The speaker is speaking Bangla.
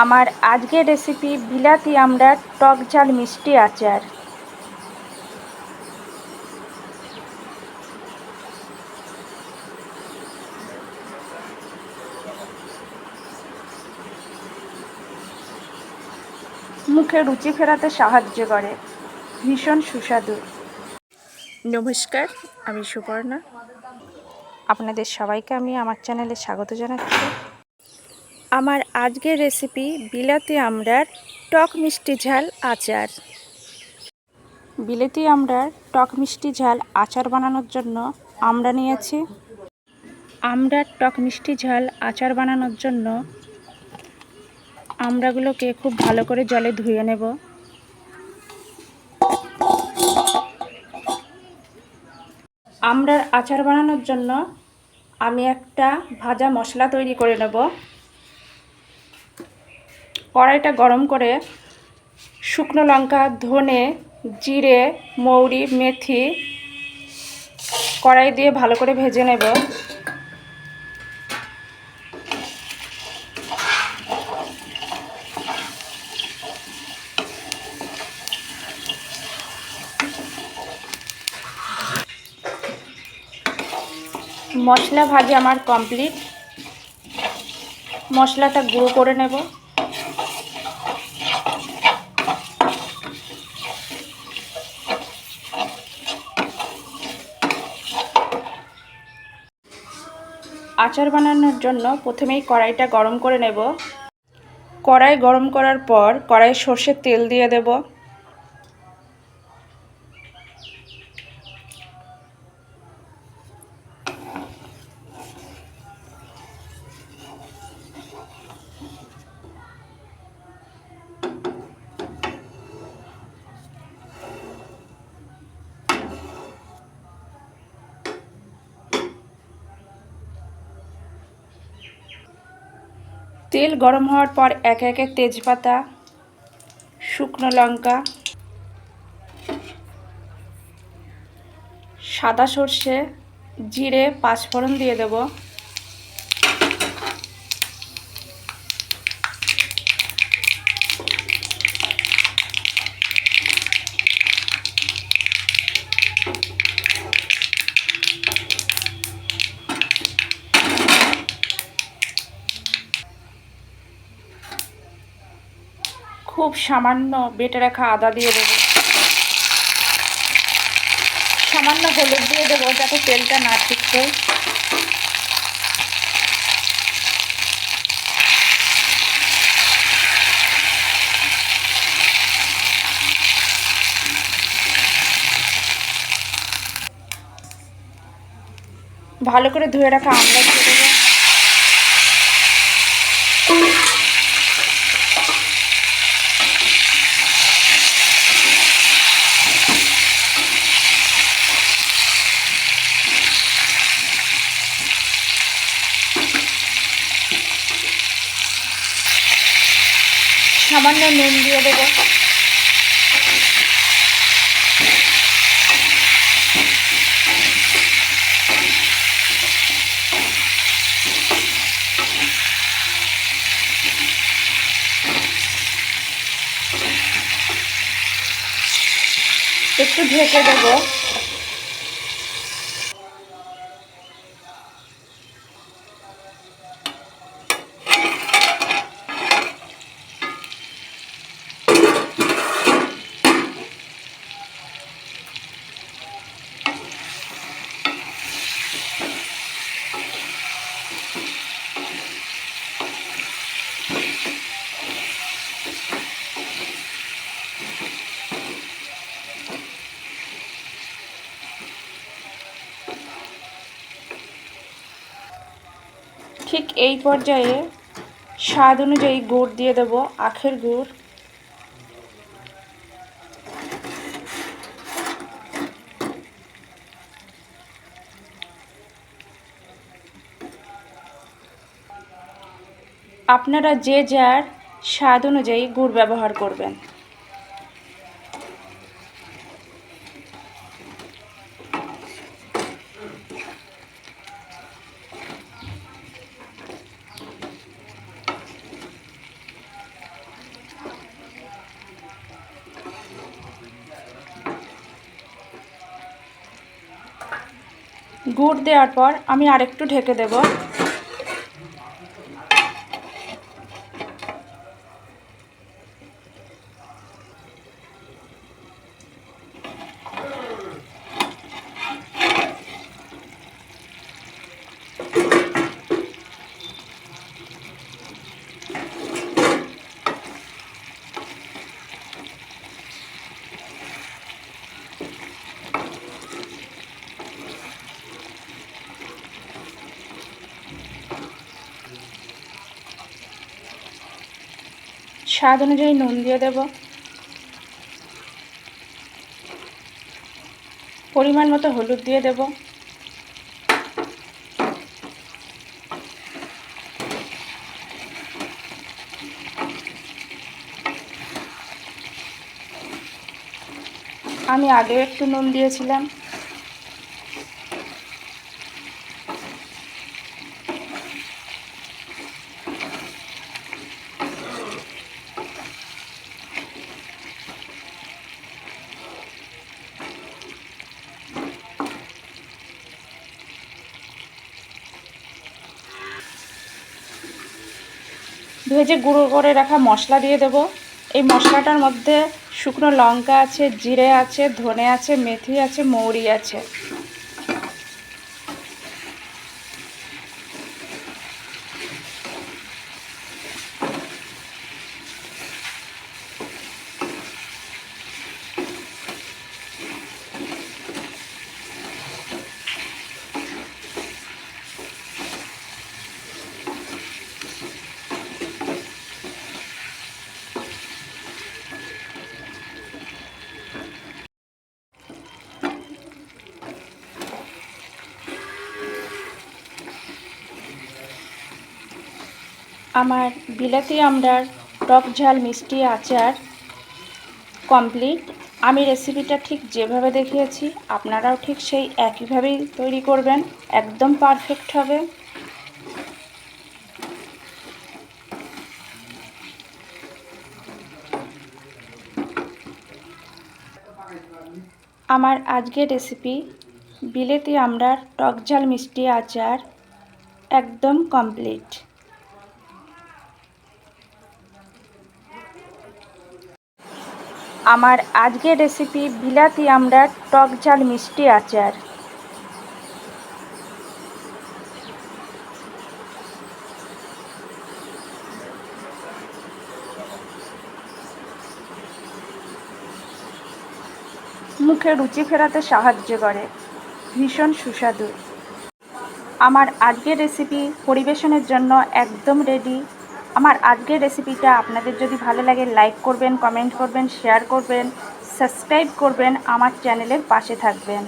আমার আজকের রেসিপি বিলাতি আমড়ার টক ঝাল মিষ্টি আচার। মুখে রুচি ফেরাতে সাহায্য করে। ভীষণ সুস্বাদু। নমস্কার আমি সুপর্ণা আপনাদের সবাইকে আমি আমার চ্যানেলে স্বাগত জানাচ্ছি। আমার আজকের রেসিপি বিলাতি আমড়ার টক মিষ্টি ঝাল আচার। বিলাতি আমড়ার টক মিষ্টি ঝাল আচার বানানোর জন্য আমরা নিয়েছি। আমড়ার টক মিষ্টি ঝাল আচার বানানোর জন্য আমড়াগুলোকে খুব ভালো করে জলে ধুয়ে নেব। আমড়ার আচার বানানোর জন্য আমি একটা ভাজা মশলা তৈরি করে নেব। কড়াইটা গরম করে শুকনো লঙ্কা, ধনে, জিরে, মৌরি, মেথি কড়াই দিয়ে ভালো করে ভেজে নেব। মশলা ভাজি আমার কমপ্লিট। মশলাটা গুঁড়ো করে নেব। আচার বানানোর জন্য প্রথমেই কড়াইটা গরম করে নেব। কড়াই গরম করার পর কড়াই সর্ষের তেল দিয়ে দেব। তেল গরম হওয়ার পর একে একে তেজপাতা, শুকনো লঙ্কা, সাদা সর্ষে, জিরে, পাঁচফোড়ন দিয়ে দেব। খুব সামান্য বেটে রাখা আদা দিয়ে দেবো। সামান্য হলুদ দিয়ে দেবো যাতে তেলটা না ছিটকে। ভালো করে ধুয়ে রাখা আমলা দিয়ে দেবো সামান্য নুন দিয়ে দেবো। একটু ঢেকে দেবো। ঠিক এই পর্যায়ে স্বাদ অনুযায়ী গুড় দিয়ে দেবো, আখের গুড়। আপনারা যে যার স্বাদ অনুযায়ী গুড় ব্যবহার করবেন। গুড় দেওয়ার পর আমি আরেকটু ঢেকে দেব। স্বাদ অনুযায়ী নুন দিয়ে দেব। পরিমাণ মতো হলুদ দিয়ে দেব। আমি আগেও একটু নুন দিয়েছিলাম। ভেজে গুঁড়ো করে রাখা মশলা দিয়ে দেব। এই মশলাটার মধ্যে শুকনো লঙ্কা আছে, জিরে আছে, ধনে আছে, মেথি আছে, মৌরি আছে। আমার বিলাতি আমড়ার টক ঝাল মিষ্টি আচার কমপ্লিট আমি রেসিপিটা ঠিক যেভাবে দেখিয়েছি, আপনারাও ঠিক সেই একইভাবেই তৈরি করবেন, একদম পারফেক্ট হবে। আমার আজকের রেসিপি বিলেতি আমড়ার টক ঝাল মিষ্টি আচার, একদম কমপ্লিট আমার আজকের রেসিপি বিলাতি আমড়ার টক ঝাল মিষ্টি আচার। মুখে রুচি ফেরাতে সাহায্য করে। ভীষণ সুস্বাদু। আমার আজকের রেসিপি পরিবেশনের জন্য একদম রেডি আমার আজকের রেসিপিটা আপনাদের যদি ভালো লাগে লাইক করবেন কমেন্ট করবেন শেয়ার করবেন সাবস্ক্রাইব করবেন আমার চ্যানেলের পাশে থাকবেন।